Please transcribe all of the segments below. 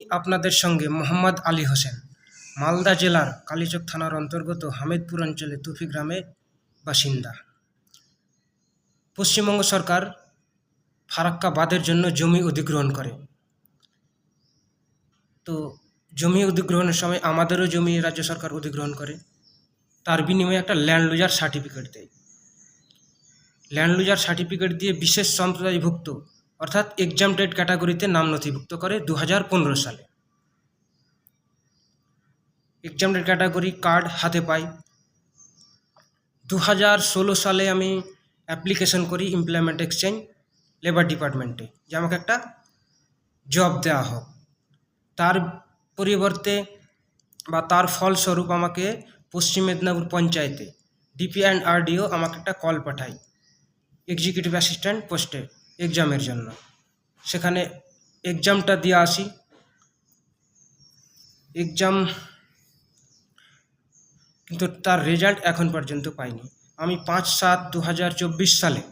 আপনাদের সঙ্গে মোহাম্মদ আলী হোসেন, মালদা জেলার কালীচক থানার অন্তর্গত হামিদপুর অঞ্চলে তুফি গ্রামে বাসিন্দা। পশ্চিমবঙ্গ সরকার ফারাক্কা বাঁধের জন্য জমি অধিগ্রহণ করে। তো জমি অধিগ্রহণের সময় আমাদেরও জমি রাজ্য সরকার অধিগ্রহণ করে। তার বিনিময়ে একটা ল্যান্ড লুজার সার্টিফিকেট দেয়। ল্যান্ড লুজার সার্টিফিকেট দিয়ে বিশেষ সম্প্রদায়ভুক্ত অর্থাৎ এক্সাম এক্সামটেড ক্যাটাগরিতে নাম নথিভুক্ত করে দু হাজার পনেরো সালে। এক্সামটেড ক্যাটাগরি কার্ড হাতে পাই। দু হাজার ষোলো সালে আমি অ্যাপ্লিকেশন করি এমপ্লয়মেন্ট এক্সচেঞ্জ লেবার ডিপার্টমেন্টে যে আমাকে একটা জব দেওয়া হোক। তার পরিবর্তে বা তার ফলস্বরূপ আমাকে পশ্চিম মেদিনীপুর পঞ্চায়েতে ডিপি অ্যান্ড আরডিও আমাকে একটা কল পাঠায়। এক্সিকিউটিভ অ্যাসিস্ট্যান্ট পোস্টে এক্সামের জন্য। সেখানে এক্সামটা দিয়ে আসি। এক্সাম কিন্তু তার রেজাল্ট এখন পর্যন্ত পাইনি। আমি পাঁচ সাত দু চব্বিশ সালে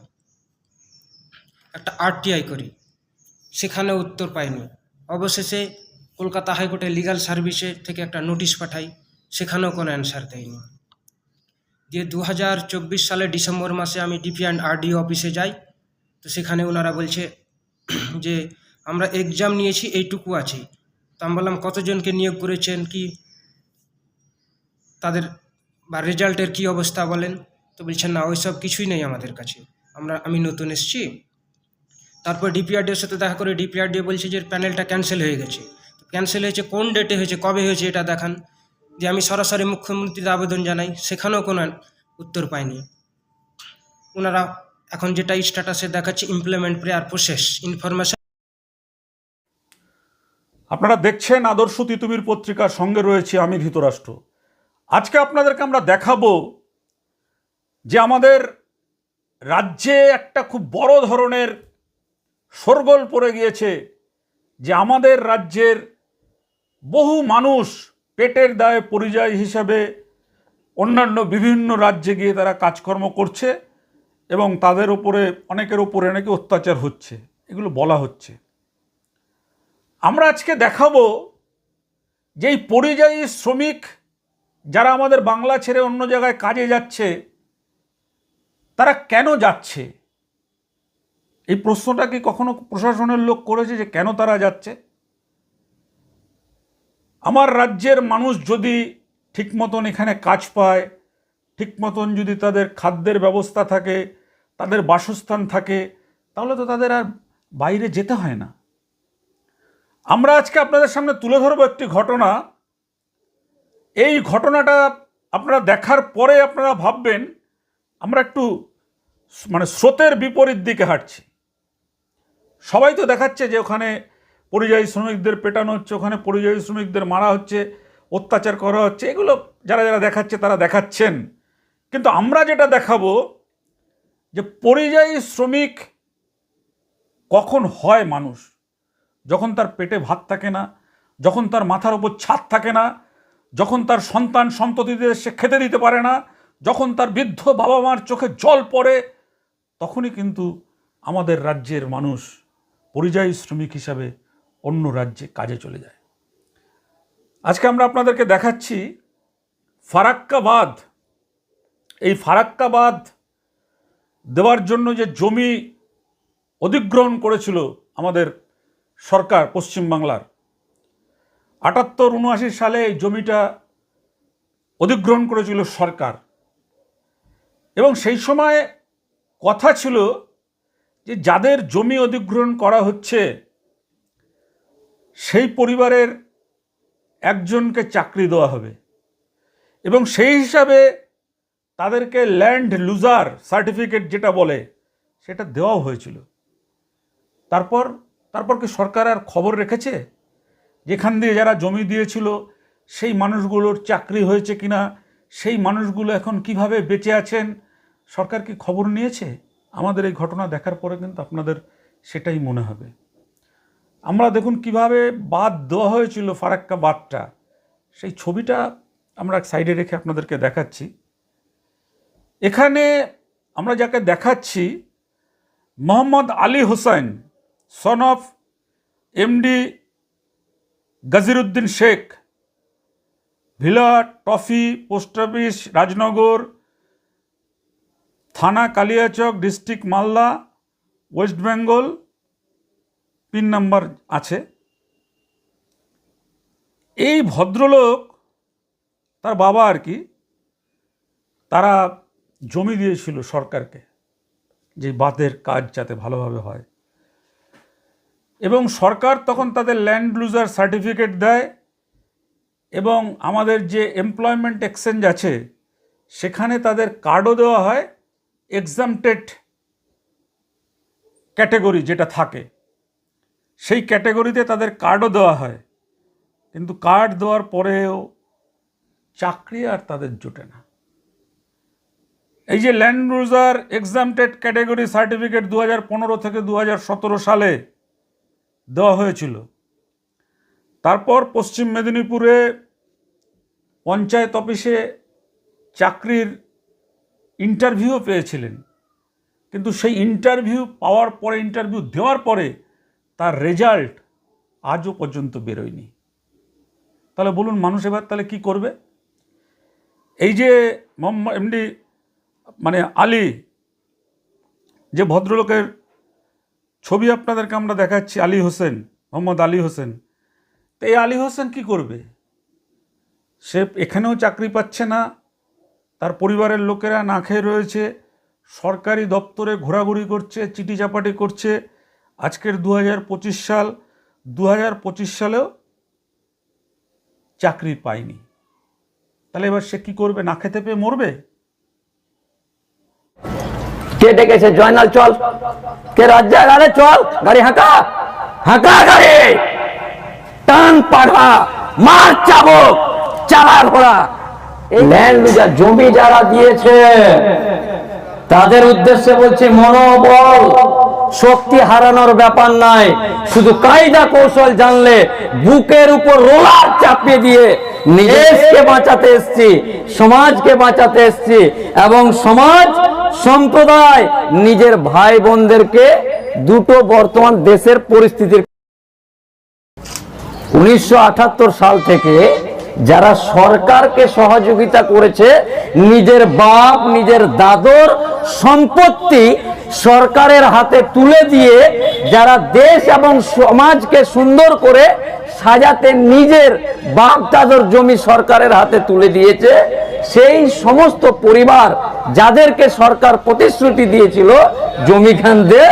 একটা আরটিআই করি। সেখানে উত্তর পাইনি। অবশেষে কলকাতা হাইকোর্টে লিগ্যাল সার্ভিসে থেকে একটা নোটিশ পাঠাই। সেখানেও কোনো অ্যান্সার দেয়নি। দিয়ে দু হাজার চব্বিশ সালে ডিসেম্বর মাসে আমি ডিপি অ্যান্ড আরডিও অফিসে যাই। তো সেখানে ওনারা বলছে যে, আমরা এক্সাম নিয়েছি, এইটুকু আছে। তো আমি বললাম, কতজনকে নিয়োগ করেছেন? কি তাদের বা রেজাল্টের কি অবস্থা বলেন? তো বলছেন না ওইসব কিছুই নেই আমাদের কাছে। আমরা, আমি নতুন এসেছি। তারপর ডিপিআরডিওর সাথে দেখা করে ডিপিআরডিও বলছে যে, প্যানেলটা ক্যান্সেল হয়ে গেছে। ক্যান্সেল হয়েছে, কোন ডেটে হয়েছে, কবে হয়েছে এটা দেখান। যে আমি সরাসরি মুখ্যমন্ত্রীর আবেদন জানাই, সেখানেও কোনো উত্তর পাইনি। ওনারা এখন যেটা স্ট্যাটাসে দেখাচ্ছে ইমপ্লিমেন্ট প্রেয়ার প্রসেস ইনফরমেশন আপনারা দেখছেন আদর্শ তিতুমির পত্রিকার সঙ্গে রয়েছে আমি ধৃতরাষ্ট্র। আজকে আপনাদেরকে আমরা দেখাবো যে আমাদের রাজ্যে একটা খুব বড় ধরনের শোরগোল পড়ে গিয়েছে, যে আমাদের রাজ্যের বহু মানুষ পেটের দায়ে পরিযায়ী হিসাবে অন্যান্য বিভিন্ন রাজ্যে গিয়ে তারা কাজকর্ম করছে। এবং তাদের উপরে, অনেকের উপরে নাকি অত্যাচার হচ্ছে, এগুলো বলা হচ্ছে। আমরা আজকে দেখাবো যে এই পরিযায়ী শ্রমিক যারা আমাদের বাংলা ছেড়ে অন্য জায়গায় কাজে যাচ্ছে, তারা কেন যাচ্ছে? এই প্রশ্নটা কি কখনো প্রশাসনের লোক করেছে যে কেন তারা যাচ্ছে? আমার রাজ্যের মানুষ যদি ঠিক মতন এখানে কাজ পায় ঠিক মতন যদি তাদের খাদ্যের ব্যবস্থা থাকে, তাদের বাসস্থান থাকে, তাহলে তো তাদের আর বাইরে যেতে হয় না। আমরা আজকে আপনাদের সামনে তুলে ধরবো একটি ঘটনা। এই ঘটনাটা আপনারা দেখার পরে আপনারা ভাববেন, আমরা একটু মানে স্রোতের বিপরীত দিকে হাঁটছি। সবাই তো দেখাচ্ছে যে ওখানে পরিযায়ী শ্রমিকদের পেটানো হচ্ছে, ওখানে পরিযায়ী শ্রমিকদের মারা হচ্ছে, অত্যাচার করা হচ্ছে, এগুলো যারা যারা দেখাচ্ছে তারা দেখাচ্ছেন। কিন্তু আমরা যেটা দেখাবো যে পরিযায়ী শ্রমিক কখন হয় মানুষ? যখন তার পেটে ভাত থাকে না, যখন তার মাথার উপর ছাদ থাকে না, যখন তার সন্তান সন্ততিদের সে খেতে দিতে পারে না, যখন তার বৃদ্ধ বাবা মার চোখে জল পড়ে, তখনই কিন্তু আমাদের রাজ্যের মানুষ পরিযায়ী শ্রমিক হিসাবে অন্য রাজ্যে কাজে চলে যায়। আজকে আমরা আপনাদেরকে দেখাচ্ছি ফারাক্কাবাদ এই ফারাক্কাবাদ দেওয়ার জন্য যে জমি অধিগ্রহণ করেছিল আমাদের সরকার পশ্চিমবাংলার, আটাত্তর উনআশি সালে এই জমিটা অধিগ্রহণ করেছিল সরকার। এবং সেই সময় কথা ছিল যে যাদের জমি অধিগ্রহণ করা হচ্ছে, সেই পরিবারের একজনকে চাকরি দেওয়া হবে। এবং সেই হিসাবে তাদেরকে ল্যান্ড লুজার সার্টিফিকেট যেটা বলে, সেটা দেওয়াও হয়েছিল। তারপর তারপর কি সরকার আর খবর রেখেছে? যেখান দিয়ে যারা জমি দিয়েছিল, সেই মানুষগুলোর চাকরি হয়েছে কিনা, সেই মানুষগুলো এখন কীভাবে বেঁচে আছেন, সরকার কি খবর নিয়েছে? আমাদের এই ঘটনা দেখার পরে কিন্তু আপনাদের সেটাই মনে হবে। আমরা দেখুন কীভাবে বাদ দেওয়া হয়েছিল ফারাক্কা বাদটা সেই ছবিটা আমরা সাইডে রেখে আপনাদেরকে দেখাচ্ছি। এখানে আমরা যাকে দেখাচ্ছি, Mohammad Ali Hossain son of MD Gajiruddin Sheikh, villa toffee, post office, Rajnagar, থানা Kaliachak, district Malda, West Bengal, pin number আছে। এই ভদ্রলোক, তার বাবা আর কি, তারা জমি দিয়েছিল সরকারকে যে বাঁধের কাজ যাতে ভালোভাবে হয়। এবং সরকার তখন তাদের ল্যান্ড লুজার সার্টিফিকেট দেয় এবং আমাদের যে এমপ্লয়মেন্ট এক্সচেঞ্জ আছে, সেখানে তাদের কার্ডও দেওয়া হয় এক্সামটেড ক্যাটেগরি যেটা থাকে। সেই ক্যাটেগরিতে তাদের কার্ডও দেওয়া হয়, কিন্তু কার্ড দেওয়ার পরেও চাকরি আর তাদের জোটে না। এই যে land loser exempted category certificate দু পনেরো থেকে দু সতেরো সালে দেওয়া হয়েছিল। তারপর পশ্চিম মেদিনীপুরে পঞ্চায়েত অফিসে চাকরির ইন্টারভিউ পেয়েছিলেন। কিন্তু সেই ইন্টারভিউ পাওয়ার পরে ইন্টারভিউ দেওয়ার পরে তার রেজাল্ট আজও পর্যন্ত বেরোয়নি। তাহলে বলুন, মানুষ এবার তাহলে কি করবে? এই যে এমডি মানে আলী, যে ভদ্রলোকের ছবি আপনাদেরকে আমরা দেখাচ্ছি, আলী হোসেন, মোহাম্মদ আলী হোসেন, তো এই আলী হোসেন কি করবে? সে এখানেও চাকরি পাচ্ছে না, তার পরিবারের লোকেরা না খেয়ে রয়েছে, সরকারি দপ্তরে ঘোরাঘুরি করছে চিঠি চাপাটি করছে। আজকের দু হাজার পঁচিশ সাল দু হাজার পঁচিশ সালেও চাকরি পায়নি। তাহলে এবার সে কি করবে? না খেতে পেয়ে মরবে? কে ডেকেছে? জয়নাল চল। কে রাজ্যা? গাড়ি চল গাড়ি হাঁকা। হাঁকা গাড়ি। টান পাঠা মার চাবক ঘোড়া। ল্যান্ড জমি যারা দিয়েছে তাদের উদ্দেশ্যে বলছি মনোবল শক্তি হারানোর ব্যাপার নাই। শুধু কায়দা কৌশল জানলে বুকের উপর রোলার চাপিয়ে দিয়ে নিজেকে বাঁচাতে এসছি সমাজকে বাঁচাতে এসছি এবং সমাজ সম্প্রদায় নিজের ভাই বোনদেরকে দুটো বর্তমান দেশের পরিস্থিতির উনিশশো সাল থেকে যারা সরকারকে সহযোগিতা করেছে, নিজের বাপ, নিজের দাদর সম্পত্তি সরকারের হাতে তুলে দিয়ে যারা দেশ এবং সমাজকে সুন্দর করে সাজাতে নিজের বাপ, দাদর জমি সরকারের হাতে তুলে দিয়েছে সেই সমস্ত পরিবার যাদেরকে সরকার প্রতিশ্রুতি দিয়েছিল, জমি খান দে,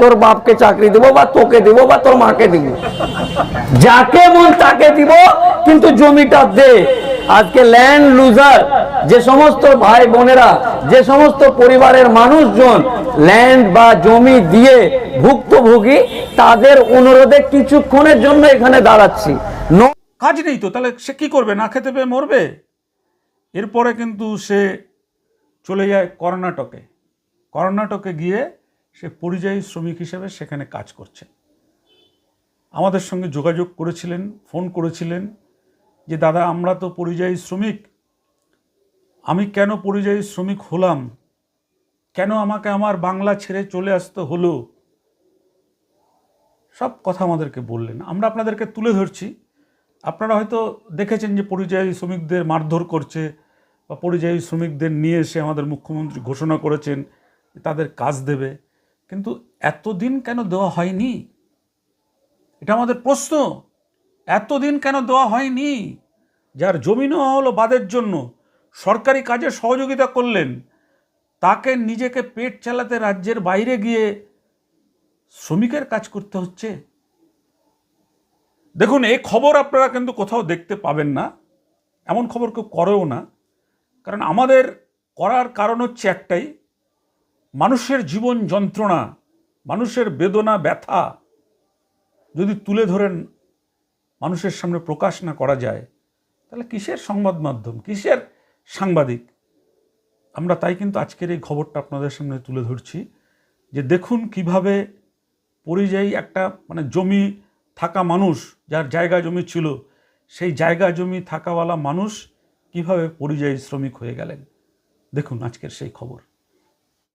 তোর বাপকে চাকরি দেবো বা তোকে দেবো বা তোর মাকে দিব। যাকে মন তাকে দিব, কিন্তু জমিটা দে। আজকে ল্যান্ড লুজার যে সমস্ত ভাই বোনেরা, যে সমস্ত পরিবারের মানুষজন ল্যান্ড বা জমি দিয়ে ভুক্তভোগী, তাদের অনুরোধে কিছুক্ষণের জন্য এখানে দাঁড়াচ্ছি। কাজ নেই তো, তাহলে সে কি করবে? না খেতে পেয়ে মরবে? এরপরে কিন্তু সে চলে যায় কর্ণাটকে। কর্ণাটকে গিয়ে সে পরিযায়ী শ্রমিক হিসেবে সেখানে কাজ করছে। আমাদের সঙ্গে যোগাযোগ করেছিলেন, ফোন করেছিলেন যে, দাদা, আমরা তো পরিযায়ী শ্রমিক। আমি কেন পরিযায়ী শ্রমিক হলাম? কেন আমাকে আমার বাংলা ছেড়ে চলে আসতে হলো? সব কথা আমাদেরকে বললেন। আমরা আপনাদেরকে তুলে ধরছি। আপনারা হয়তো দেখেছেন যে, পরিযায়ী শ্রমিকদের মারধর করছে। বা পরিযায়ী শ্রমিকদের নিয়ে এসে আমাদের মুখ্যমন্ত্রী ঘোষণা করেছেন তাদের কাজ দেবে। কিন্তু এতদিন কেন দেওয়া হয়নি? এটা আমাদের প্রশ্ন। এতদিন কেন দেওয়া হয়নি? যার জমি নেওয়া হলো বাদের জন্য। সরকারি কাজে সহযোগিতা করলেন। তাকে নিজেকে পেট চালাতে রাজ্যের বাইরে গিয়ে শ্রমিকের কাজ করতে হচ্ছে। দেখুন এই খবর আপনারা কিন্তু কোথাও দেখতে পাবেন না। এমন খবর কেউ করেও না। কারণ আমাদের করার কারণ হচ্ছে একটাই, মানুষের জীবন যন্ত্রণা, মানুষের বেদনা, ব্যথা যদি তুলে ধরেন, মানুষের সামনে প্রকাশ না করা যায়, তাহলে কিসের সংবাদ মাধ্যম, কিসের সাংবাদিক? আমরা তাই কিন্তু আজকের এই খবরটা আপনাদের সামনে তুলে ধরছি যে দেখুন কীভাবে পরিযায়ী একটা মানে জমি থাকা মানুষ, যার জায়গা জমি ছিল, সেই জায়গা জমি থাকাওয়ালা মানুষ কীভাবে পরিযায়ী শ্রমিক হয়ে গেলেন? দেখুন আজকের সেই খবর।